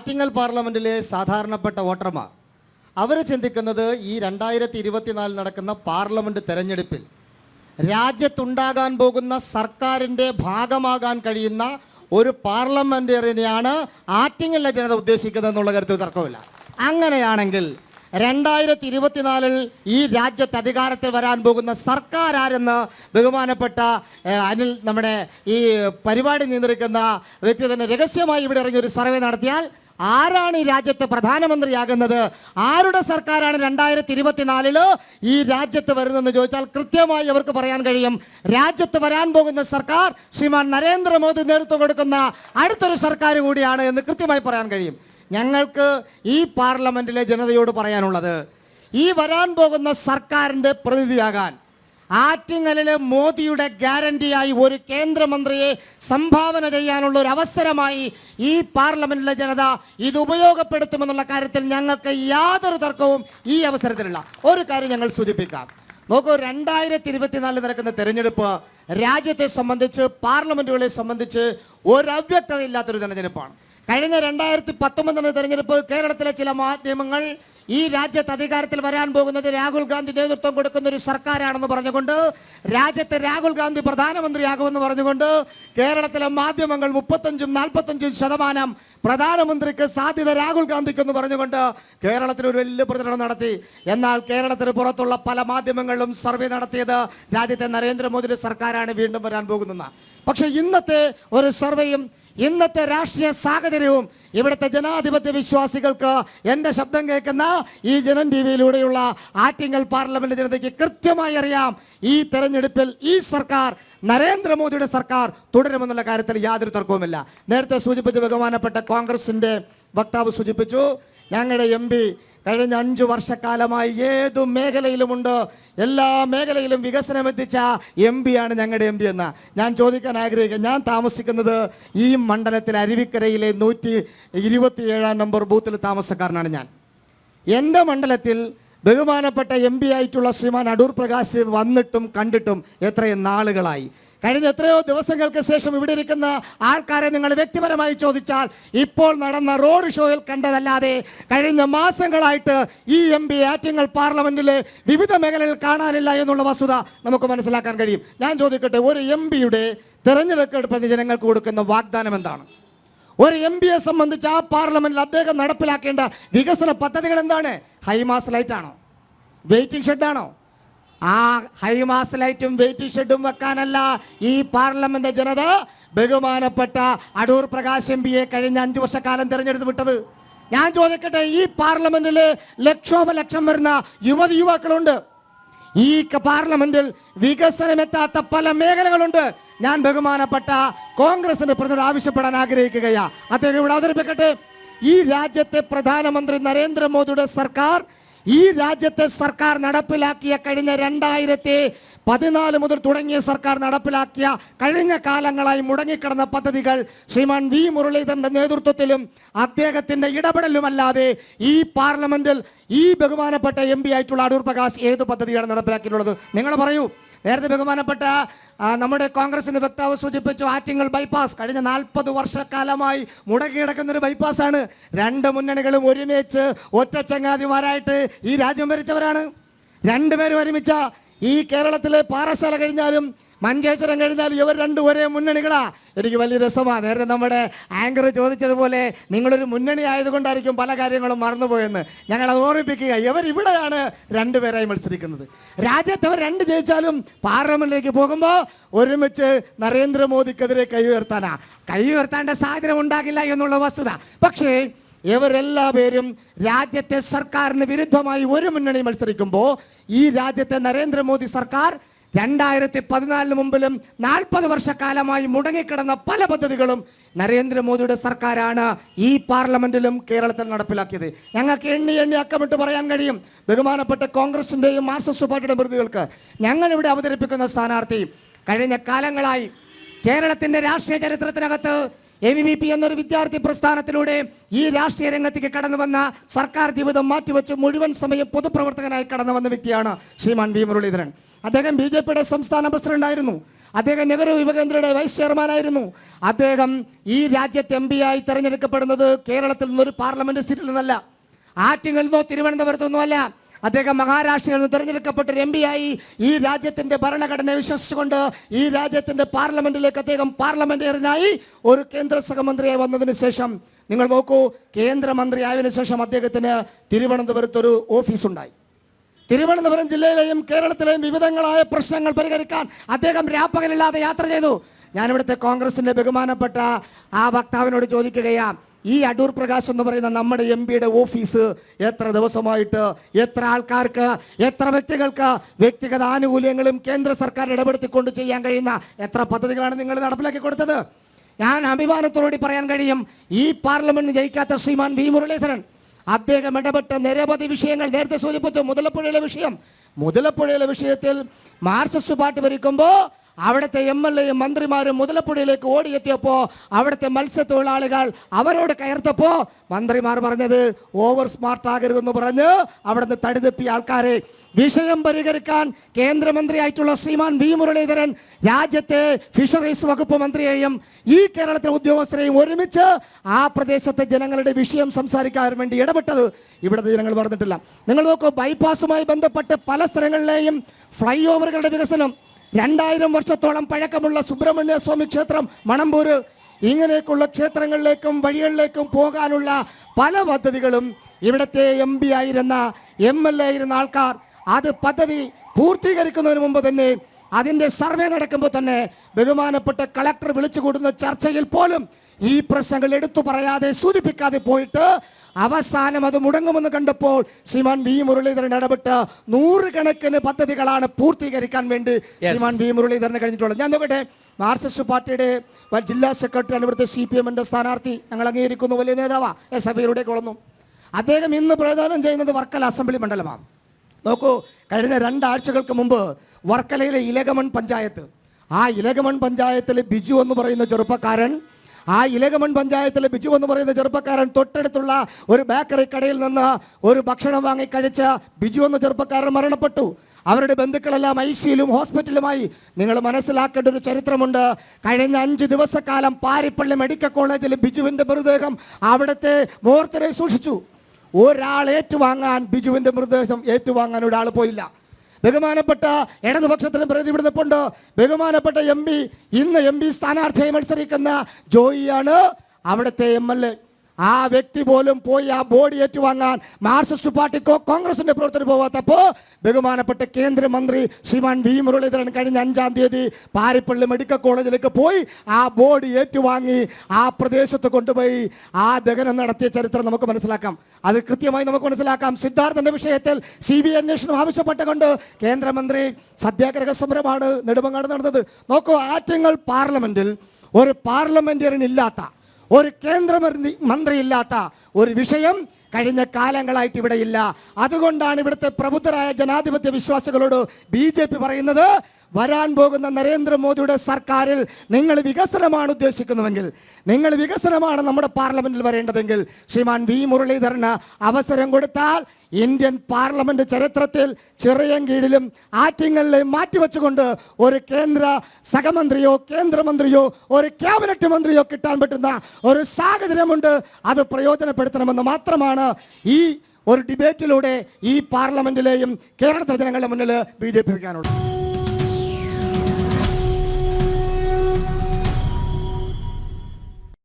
ആറ്റിങ്ങൽ പാർലമെന്റിലെ സാധാരണപ്പെട്ട വോട്ടർമാർ അവർ ചിന്തിക്കുന്നത് ഈ രണ്ടായിരത്തി ഇരുപത്തിനാലിൽ നടക്കുന്ന പാർലമെന്റ് തെരഞ്ഞെടുപ്പിൽ രാജ്യത്തുണ്ടാകാൻ പോകുന്ന സർക്കാരിന്റെ ഭാഗമാകാൻ കഴിയുന്ന ഒരു പാർലമെന്റേറിയനെയാണ് ആറ്റിങ്ങലിലെ ജനത ഉദ്ദേശിക്കുന്നത് എന്നുള്ള കാര്യത്തിൽ തർക്കമില്ല അങ്ങനെയാണെങ്കിൽ രണ്ടായിരത്തി ഇരുപത്തിനാലിൽ ഈ രാജ്യത്ത് അധികാരത്തിൽ വരാൻ പോകുന്ന സർക്കാർ ആരെന്ന് ബഹുമാനപ്പെട്ട അനിൽ നമ്മുടെ ഈ പരിപാടി നിയന്ത്രിക്കുന്ന വ്യക്തി തന്നെ രഹസ്യമായി ഇവിടെ ഇറങ്ങി ഒരു സർവേ നടത്തിയാൽ ആരാണ് ഈ രാജ്യത്ത് പ്രധാനമന്ത്രിയാകുന്നത്? ആരുടെ സർക്കാരാണ് രണ്ടായിരത്തി ഇരുപത്തിനാലിൽ ഈ രാജ്യത്ത് വരുന്നതെന്ന് ചോദിച്ചാൽ കൃത്യമായി അവർക്ക് പറയാൻ കഴിയും. രാജ്യത്ത് വരാൻ പോകുന്ന സർക്കാർ ശ്രീമാൻ നരേന്ദ്രമോദി നേതൃത്വം കൊടുക്കുന്ന അടുത്തൊരു സർക്കാർ കൂടിയാണ് എന്ന് കൃത്യമായി പറയാൻ കഴിയും. ഞങ്ങൾക്ക് ഈ പാർലമെന്റിലെ ജനതയോട് പറയാനുള്ളത് ഈ വരാൻ പോകുന്ന സർക്കാരിന്റെ പ്രതിനിധിയാകാൻ ആറ്റിങ്ങലിലെ മോദിയുടെ ഗ്യാരണ്ടിയായി ഒരു കേന്ദ്രമന്ത്രിയെ സംഭാവന ചെയ്യാനുള്ള ഒരു അവസരമായി ഈ പാർലമെന്റിലെ ജനത ഇത് ഉപയോഗപ്പെടുത്തുമെന്നുള്ള കാര്യത്തിൽ ഞങ്ങൾക്ക് യാതൊരു തർക്കവും ഈ അവസരത്തിലില്ല. ഒരു കാര്യം ഞങ്ങൾ സൂചിപ്പിക്കാം. നോക്കൂ രണ്ടായിരത്തി ഇരുപത്തിനാലിൽ നടക്കുന്ന തെരഞ്ഞെടുപ്പ് രാജ്യത്തെ സംബന്ധിച്ച് പാർലമെന്റുകളെ സംബന്ധിച്ച് ഒരു അവ്യക്തത ഇല്ലാത്തൊരു തെരഞ്ഞെടുപ്പാണ് കഴിഞ്ഞ രണ്ടായിരത്തി പത്തൊമ്പതിന് തെരഞ്ഞെടുപ്പ് കേരളത്തിലെ ചില മാധ്യമങ്ങൾ ഈ രാജ്യത്ത് അധികാരത്തിൽ വരാൻ പോകുന്നത് രാഹുൽ ഗാന്ധി നേതൃത്വം കൊടുക്കുന്ന ഒരു സർക്കാരാണെന്ന് പറഞ്ഞുകൊണ്ട് രാജ്യത്തെ രാഹുൽ ഗാന്ധി പ്രധാനമന്ത്രിയാകുമെന്ന് പറഞ്ഞുകൊണ്ട് കേരളത്തിലെ മാധ്യമങ്ങൾ മുപ്പത്തഞ്ചും നാൽപ്പത്തഞ്ചും ശതമാനം പ്രധാനമന്ത്രിക്ക് സാധ്യത രാഹുൽ ഗാന്ധിക്കെന്ന് പറഞ്ഞുകൊണ്ട് കേരളത്തിൽ ഒരു വലിയ പ്രചരണം നടത്തി. എന്നാൽ കേരളത്തിന് പുറത്തുള്ള പല മാധ്യമങ്ങളിലും സർവേ നടത്തിയത് രാജ്യത്തെ നരേന്ദ്രമോദിയുടെ സർക്കാരാണ് വീണ്ടും വരാൻ പോകുന്നത് പക്ഷേ ഇന്നത്തെ ഒരു സർവേയും ഇന്നത്തെ രാഷ്ട്രീയ സാഹചര്യവും ഇവിടുത്തെ ജനാധിപത്യ വിശ്വാസികൾക്ക് എന്റെ ശബ്ദം കേൾക്കുന്ന ഈ ജനൻ ടി വിയിലൂടെയുള്ള ആറ്റിങ്ങൽ പാർലമെന്റ് ജനതയ്ക്ക് കൃത്യമായി അറിയാം ഈ തെരഞ്ഞെടുപ്പിൽ ഈ സർക്കാർ നരേന്ദ്രമോദിയുടെ സർക്കാർ തുടരുമെന്നുള്ള കാര്യത്തിൽ യാതൊരു തർക്കവുമില്ല. നേരത്തെ സൂചിപ്പിച്ച ബഹുമാനപ്പെട്ട കോൺഗ്രസിന്റെ വക്താവ് സൂചിപ്പിച്ചു ഞങ്ങളുടെ എം കഴിഞ്ഞ അഞ്ചു വർഷക്കാലമായി ഏതു മേഖലയിലുമുണ്ട്? എല്ലാ മേഖലയിലും വികസനം എത്തിച്ച എം ആണ് ഞങ്ങളുടെ എം പി എന്ന്. ഞാൻ ചോദിക്കാൻ ആഗ്രഹിക്കുക ഞാൻ താമസിക്കുന്നത് ഈ മണ്ഡലത്തിൽ അരുവിക്കരയിലെ നൂറ്റി ഇരുപത്തിയേഴാം നമ്പർ ബൂത്തിൽ താമസക്കാരനാണ് ഞാൻ. എന്റെ മണ്ഡലത്തിൽ ബഹുമാനപ്പെട്ട എം പി ആയിട്ടുള്ള ശ്രീമാൻ അടൂർ പ്രകാശ് വന്നിട്ടും കണ്ടിട്ടും എത്രയും നാളുകളായി. കഴിഞ്ഞ എത്രയോ ദിവസങ്ങൾക്ക് ശേഷം ഇവിടെ ഇരിക്കുന്ന ആൾക്കാരെ നിങ്ങൾ വ്യക്തിപരമായി ചോദിച്ചാൽ ഇപ്പോൾ നടന്ന റോഡ് ഷോയിൽ കണ്ടതല്ലാതെ കഴിഞ്ഞ മാസങ്ങളായിട്ട് ഈ എം പി ആറ്റിങ്ങൽ പാർലമെന്റിലെ വിവിധ മേഖലകളിൽ കാണാനില്ല എന്നുള്ള വസ്തുത നമുക്ക് മനസ്സിലാക്കാൻ കഴിയും. ഞാൻ ചോദിക്കട്ടെ ഒരു എം പിയുടെ തെരഞ്ഞെടുപ്പ് ജനങ്ങൾക്ക് കൊടുക്കുന്ന വാഗ്ദാനം എന്താണ്? ഒരു എം പിയെ സംബന്ധിച്ച് ആ പാർലമെന്റിൽ അദ്ദേഹം നടപ്പിലാക്കേണ്ട വികസന പദ്ധതികൾ എന്താണ്? ഹൈമാസ് ലൈറ്റ് ആണോ വെയിറ്റിംഗ് ഷെഡ് ആണോ ആ ഹൈമാസ് ലൈറ്റും വെയിറ്റ് ഷെഡും വെക്കാനല്ല ഈ പാർലമെന്റ് ജനത ബഹുമാനപ്പെട്ട അടൂർ പ്രകാശ് എം പിയെ കഴിഞ്ഞ അഞ്ചു വർഷക്കാലം തിരഞ്ഞെടുത്ത് വിട്ടത്. ഞാൻ ചോദിക്കട്ടെ ഈ പാർലമെന്റിൽ ലക്ഷോപലക്ഷം വരുന്ന യുവതി യുവാക്കളുണ്ട്. ഈ പാർലമെന്റിൽ വികസനമെത്താത്ത പല മേഖലകളുണ്ട്. ഞാൻ ബഹുമാനപ്പെട്ട കോൺഗ്രസിന്റെ പ്രതിനിധി ആവശ്യപ്പെടാൻ ആഗ്രഹിക്കുകയാ. അദ്ദേഹം ഇവിടെ അവതരിപ്പിക്കട്ടെ. ഈ രാജ്യത്തെ പ്രധാനമന്ത്രി നരേന്ദ്രമോദിയുടെ സർക്കാർ ഈ രാജ്യത്തെ സർക്കാർ നടപ്പിലാക്കിയ കഴിഞ്ഞ രണ്ടായിരത്തി പതിനാല് മുതൽ തുടങ്ങിയ സർക്കാർ നടപ്പിലാക്കിയ കഴിഞ്ഞ കാലങ്ങളായി മുടങ്ങിക്കിടന്ന പദ്ധതികൾ ശ്രീമാൻ വി മുരളീധരന്റെ നേതൃത്വത്തിലും അദ്ദേഹത്തിന്റെ ഇടപെടലുമല്ലാതെ ഈ പാർലമെന്റിൽ ഈ ബഹുമാനപ്പെട്ട എം ആയിട്ടുള്ള അടൂർ പ്രകാശ് ഏത് പദ്ധതിയാണ് നടപ്പിലാക്കിയിട്ടുള്ളത്? നിങ്ങൾ പറയൂ. നേരത്തെ ബഹുമാനപ്പെട്ട നമ്മുടെ കോൺഗ്രസിന്റെ വക്താവ് സൂചിപ്പിച്ചു ആറ്റിങ്ങൽ ബൈപ്പാസ്. കഴിഞ്ഞ നാൽപ്പത് വർഷക്കാലമായി മുടങ്ങിക്കിടക്കുന്ന ഒരു ബൈപ്പാസാണ്. രണ്ട് മുന്നണികളും ഒരുമിച്ച് ഒറ്റ ചങ്ങാതിമാരായിട്ട് ഈ രാജ്യം ഭരിച്ചവരാണ്. രണ്ടുപേരും ഒരുമിച്ച ഈ കേരളത്തിലെ പാറശാല കഴിഞ്ഞാലും മഞ്ചേശ്വരം കഴിഞ്ഞാലും ഇവർ രണ്ടും ഒരേ മുന്നണികളാ. എനിക്ക് വലിയ രസമാണ് നേരത്തെ നമ്മുടെ ആങ്കർ ചോദിച്ചതുപോലെ നിങ്ങളൊരു മുന്നണി ആയതുകൊണ്ടായിരിക്കും പല കാര്യങ്ങളും മറന്നുപോയെന്ന്. ഞങ്ങൾ അത് ഓർമ്മിപ്പിക്കുക. ഇവർ ഇവിടെയാണ് രണ്ടുപേരായി മത്സരിക്കുന്നത്. രാജ്യത്ത് അവർ രണ്ട് ജയിച്ചാലും പാർലമെന്റിലേക്ക് പോകുമ്പോൾ ഒരുമിച്ച് നരേന്ദ്രമോദിക്കെതിരെ കൈ ഉയർത്താനാ. കൈ ഉയർത്താന്റെ സാഹചര്യം ഉണ്ടാകില്ല എന്നുള്ള വസ്തുത. പക്ഷേ ഇവരെല്ലാ പേരും രാജ്യത്തെ സർക്കാരിന് വിരുദ്ധമായി ഒരു മുന്നണി മത്സരിക്കുമ്പോൾ ഈ രാജ്യത്തെ നരേന്ദ്രമോദി സർക്കാർ രണ്ടായിരത്തി പതിനാലിന് മുമ്പിലും നാൽപ്പത് വർഷക്കാലമായി മുടങ്ങിക്കിടന്ന പല പദ്ധതികളും നരേന്ദ്രമോദിയുടെ സർക്കാരാണ് ഈ പാർലമെന്റിലും കേരളത്തിൽ നടപ്പിലാക്കിയത്. ഞങ്ങൾക്ക് എണ്ണി എണ്ണി അക്കമിട്ട് പറയാൻ കഴിയും. ബഹുമാനപ്പെട്ട കോൺഗ്രസിന്റെയും മാർക്സിസ്റ്റ് പാർട്ടിയുടെ പ്രതികൾക്ക് ഞങ്ങൾ ഇവിടെ അവതരിപ്പിക്കുന്ന സ്ഥാനാർത്ഥി കഴിഞ്ഞ കാലങ്ങളായി കേരളത്തിന്റെ രാഷ്ട്രീയ ചരിത്രത്തിനകത്ത് എ വി പി എന്നൊരു വിദ്യാർത്ഥി പ്രസ്ഥാനത്തിലൂടെ ഈ രാഷ്ട്രീയ രംഗത്തേക്ക് കടന്നു വന്ന സർക്കാർ ജീവിതം മാറ്റിവെച്ച് മുഴുവൻ സമയം പൊതുപ്രവർത്തകനായി കടന്നു വന്ന വ്യക്തിയാണ് ശ്രീമാൻ വി മുരളീധരൻ. അദ്ദേഹം ബി ജെ പിയുടെ സംസ്ഥാന പ്രസിഡന്റായിരുന്നു. അദ്ദേഹം നെഹ്റു യുവകേന്ദ്രയുടെ വൈസ് ചെയർമാനായിരുന്നു. അദ്ദേഹം ഈ രാജ്യത്തെ എം ആയി തെരഞ്ഞെടുക്കപ്പെടുന്നത് കേരളത്തിൽ നിന്നൊരു പാർലമെന്റ് സീറ്റിൽ നിന്നല്ല. ആറ്റിങ്ങിൽ നിന്നോ തിരുവനന്തപുരത്തു നിന്നോ അല്ല അദ്ദേഹം മഹാരാഷ്ട്രയിൽ നിന്ന് തിരഞ്ഞെടുക്കപ്പെട്ട ഒരു എം ആയി ഈ രാജ്യത്തിന്റെ ഭരണഘടന വിശ്വസിച്ചുകൊണ്ട് ഈ രാജ്യത്തിന്റെ പാർലമെന്റിലേക്ക് അദ്ദേഹം പാർലമെന്റേറിയനായി ഒരു കേന്ദ്ര സഹമന്ത്രിയായി വന്നതിന് ശേഷം നിങ്ങൾ നോക്കൂ കേന്ദ്രമന്ത്രി ആയതിനു ശേഷം അദ്ദേഹത്തിന് തിരുവനന്തപുരത്ത് ഒരു ഓഫീസ് ഉണ്ടായി തിരുവനന്തപുരം ജില്ലയിലെയും കേരളത്തിലെയും വിവിധങ്ങളായ പ്രശ്നങ്ങൾ പരിഹരിക്കാൻ അദ്ദേഹം രാപ്പകലില്ലാതെ യാത്ര ചെയ്തു. ഞാനിവിടുത്തെ കോൺഗ്രസിന്റെ ബഹുമാനപ്പെട്ട ആ വക്താവിനോട് ചോദിക്കുകയാ ഈ അടൂർ പ്രകാശ് എന്ന് പറയുന്ന നമ്മുടെ എം പിയുടെ ഓഫീസ് എത്ര ദിവസമായിട്ട് എത്ര ആൾക്കാർക്ക് എത്ര വ്യക്തികൾക്ക് വ്യക്തിഗത ആനുകൂല്യങ്ങളും കേന്ദ്ര സർക്കാർ ഇടപെടുത്തിക്കൊണ്ട് ചെയ്യാൻ കഴിയുന്ന എത്ര പദ്ധതികളാണ് നിങ്ങൾ നടപ്പിലാക്കി കൊടുത്തത്? ഞാൻ അഭിമാനത്തോടുകൂടി പറയാൻ കഴിയും ഈ പാർലമെന്റ് ജയിക്കാത്ത ശ്രീമാൻ വി മുരളീധരൻ അദ്ദേഹം ഇടപെട്ട നിരവധി വിഷയങ്ങൾ നേരത്തെ സൂചിപ്പിച്ചു. മുതലപ്പുഴയിലെ വിഷയം. മുതലപ്പുഴയിലെ വിഷയത്തിൽ മാർസിസ്റ്റ് പാർട്ടി ഭരിക്കുമ്പോൾ അവിടുത്തെ എം എൽ എയും മന്ത്രിമാരും മുതലപ്പുഴയിലേക്ക് ഓടിയെത്തിയപ്പോൾ അവിടുത്തെ മത്സ്യത്തൊഴിലാളികൾ അവരോട് കയർത്തപ്പോൾ മന്ത്രിമാർ പറഞ്ഞത് ഓവർ സ്മാർട്ട് ആകരുതെന്ന് പറഞ്ഞ് അവിടുന്ന് തടിതെപ്പിയ ആൾക്കാരെ വിഷയം പരിഹരിക്കാൻ കേന്ദ്രമന്ത്രിയായിട്ടുള്ള ശ്രീമാൻ വി മുരളീധരൻ രാജ്യത്തെ ഫിഷറീസ് വകുപ്പ് മന്ത്രിയെയും ഈ കേരളത്തിലെ ഉദ്യോഗസ്ഥരെയും ഒരുമിച്ച് ആ പ്രദേശത്തെ ജനങ്ങളുടെ വിഷയം സംസാരിക്കാൻ വേണ്ടി ഇടപെട്ടത് ഇവിടുത്തെ ജനങ്ങൾ പറഞ്ഞിട്ടില്ല. നിങ്ങൾ നോക്കൂ ബൈപ്പാസുമായി ബന്ധപ്പെട്ട് പല സ്ഥലങ്ങളിലെയും ഫ്ലൈ ഓവറുകളുടെ വികസനം രണ്ടായിരം വർഷത്തോളം പഴക്കമുള്ള സുബ്രഹ്മണ്യ സ്വാമി ക്ഷേത്രം മണമ്പൂര് ഇങ്ങനെയൊക്കെയുള്ള ക്ഷേത്രങ്ങളിലേക്കും വഴികളിലേക്കും പോകാനുള്ള പല പദ്ധതികളും ഇവിടുത്തെ എം പി ആയിരുന്ന എം എൽ എ ആയിരുന്ന ആൾക്കാർ അത് പദ്ധതി പൂർത്തീകരിക്കുന്നതിന് മുമ്പ് തന്നെ അതിന്റെ സർവേ നടക്കുമ്പോൾ തന്നെ ബഹുമാനപ്പെട്ട കളക്ടർ വിളിച്ചു കൂടുന്ന ചർച്ചയിൽ പോലും ഈ പ്രശ്നങ്ങൾ എടുത്തു പറയാതെ സൂചിപ്പിക്കാതെ പോയിട്ട് അവസാനം അത് മുടങ്ങുമെന്ന് കണ്ടപ്പോൾ ശ്രീമാൻ വി മുരളീധരൻ ഇടപെട്ട് നൂറുകണക്കിന് പദ്ധതികളാണ് പൂർത്തീകരിക്കാൻ വേണ്ടി ശ്രീമാൻ വി മുരളീധരന് കഴിഞ്ഞിട്ടുള്ളത്. ഞാൻ നോക്കട്ടെ മാർക്സിസ്റ്റ് പാർട്ടിയുടെ ജില്ലാ സെക്രട്ടറിയാണ് ഇവിടുത്തെ സി പി എമ്മിന്റെ സ്ഥാനാർത്ഥി ഞങ്ങൾ അംഗീകരിക്കുന്നു വലിയ നേതാവാ എസ് എഫ് ഐയുടെ കൊള്ളുന്നു അദ്ദേഹം ഇന്ന് പ്രചോദനം ചെയ്യുന്നത് വർക്കല അസംബ്ലി മണ്ഡലമാണ്. നോക്കൂ കഴിഞ്ഞ രണ്ടാഴ്ചകൾക്ക് മുമ്പ് വർക്കലയിലെ ഇലകമൺ പഞ്ചായത്ത്. ആ ഇലകമൺ പഞ്ചായത്തിലെ ബിജു എന്ന് പറയുന്ന ചെറുപ്പക്കാരൻ ആ ഇലകമൺ പഞ്ചായത്തിലെ ബിജു എന്ന് പറയുന്ന ചെറുപ്പക്കാരൻ തൊട്ടടുത്തുള്ള ഒരു ബേക്കറി കടയിൽ നിന്ന് ഒരു ഭക്ഷണം വാങ്ങി കഴിച്ച ബിജു എന്ന ചെറുപ്പക്കാരൻ മരണപ്പെട്ടു. അവരുടെ ബന്ധുക്കളെല്ലാം ഐ സിയിലും ഹോസ്പിറ്റലുമായി. നിങ്ങൾ മനസ്സിലാക്കേണ്ട ഒരു ചരിത്രമുണ്ട്. കഴിഞ്ഞ അഞ്ച് ദിവസക്കാലം പാരിപ്പള്ളി മെഡിക്കൽ കോളേജിലെ ബിജുവിന്റെ മൃതദേഹം അവിടുത്തെ മോർത്തരെ സൂക്ഷിച്ചു. ഒരാൾ ഏറ്റുവാങ്ങാൻ ബിജുവിന്റെ നിർദ്ദേശം ഏറ്റുവാങ്ങാൻ ഒരാൾ പോയില്ല. ബഹുമാനപ്പെട്ട ഇടതുപക്ഷത്തിലും പ്രതിപിടുന്നപ്പുണ്ട് ബഹുമാനപ്പെട്ട എം പി ഇന്ന് എം പി സ്ഥാനാർത്ഥിയായി മത്സരിക്കുന്ന ജോയിയാണ് അവിടുത്തെ എം എൽ എ. ആ വ്യക്തി പോലും പോയി ആ ബോഡി ഏറ്റുവാങ്ങാൻ മാർസിസ്റ്റ് പാർട്ടിക്കോ കോൺഗ്രസിന്റെ പ്രവർത്തനം പോവാത്തപ്പോ ബഹുമാനപ്പെട്ട കേന്ദ്രമന്ത്രി ശ്രീമാൻ വി മുരളീധരൻ കഴിഞ്ഞ അഞ്ചാം തീയതി പാരിപ്പള്ളി മെഡിക്കൽ കോളേജിലേക്ക് പോയി ആ ബോഡി ഏറ്റുവാങ്ങി ആ പ്രദേശത്ത് കൊണ്ടുപോയി ആ ദഹനം നടത്തിയ ചരിത്രം നമുക്ക് മനസ്സിലാക്കാം. അത് കൃത്യമായി നമുക്ക് മനസ്സിലാക്കാം. സിദ്ധാർത്ഥന്റെ വിഷയത്തിൽ സി ബി അന്വേഷണം ആവശ്യപ്പെട്ടുകൊണ്ട് കേന്ദ്രമന്ത്രി സത്യാഗ്രഹ സമരമാണ് നെടുമങ്ങാട് നടന്നത്. നോക്കൂ ആറ്റങ്ങൾ പാർലമെന്റിൽ ഒരു പാർലമെന്റേറിയൻ ഇല്ലാത്ത ഒരു കേന്ദ്രമന്ത്രി മന്ത്രിയില്ലാത്ത ഒരു വിഷയം കഴിഞ്ഞ കാലങ്ങളായിട്ട് ഇവിടെ ഇല്ല. അതുകൊണ്ടാണ് ഇവിടുത്തെ പ്രബുദ്ധരായ ജനാധിപത്യ വിശ്വാസികളോട് ബി പറയുന്നത് വരാൻ പോകുന്ന നരേന്ദ്രമോദിയുടെ സർക്കാരിൽ നിങ്ങൾ വികസനമാണ് ഉദ്ദേശിക്കുന്നുവെങ്കിൽ നിങ്ങൾ വികസനമാണ് നമ്മുടെ പാർലമെന്റിൽ വരേണ്ടതെങ്കിൽ ശ്രീമാൻ വി മുരളീധരന് അവസരം കൊടുത്താൽ ഇന്ത്യൻ പാർലമെന്റ് ചരിത്രത്തിൽ ചിറയൻകീഴിലും ആറ്റിങ്ങളിലും മാറ്റിവെച്ചുകൊണ്ട് ഒരു കേന്ദ്ര സഹമന്ത്രിയോ കേന്ദ്രമന്ത്രിയോ ഒരു ക്യാബിനറ്റ് മന്ത്രിയോ കിട്ടാൻ പറ്റുന്ന ഒരു സാഹചര്യമുണ്ട്. അത് പ്രയോജനപ്പെടുത്തണമെന്ന് മാത്രമാണ് ഈ ഒരു ഡിബേറ്റിലൂടെ ഈ പാർലമെന്റിലെയും കേരളത്തിലെ ജനങ്ങളുടെ മുന്നിൽ ബി ജെ പി വയ്ക്കാനുള്ളത്.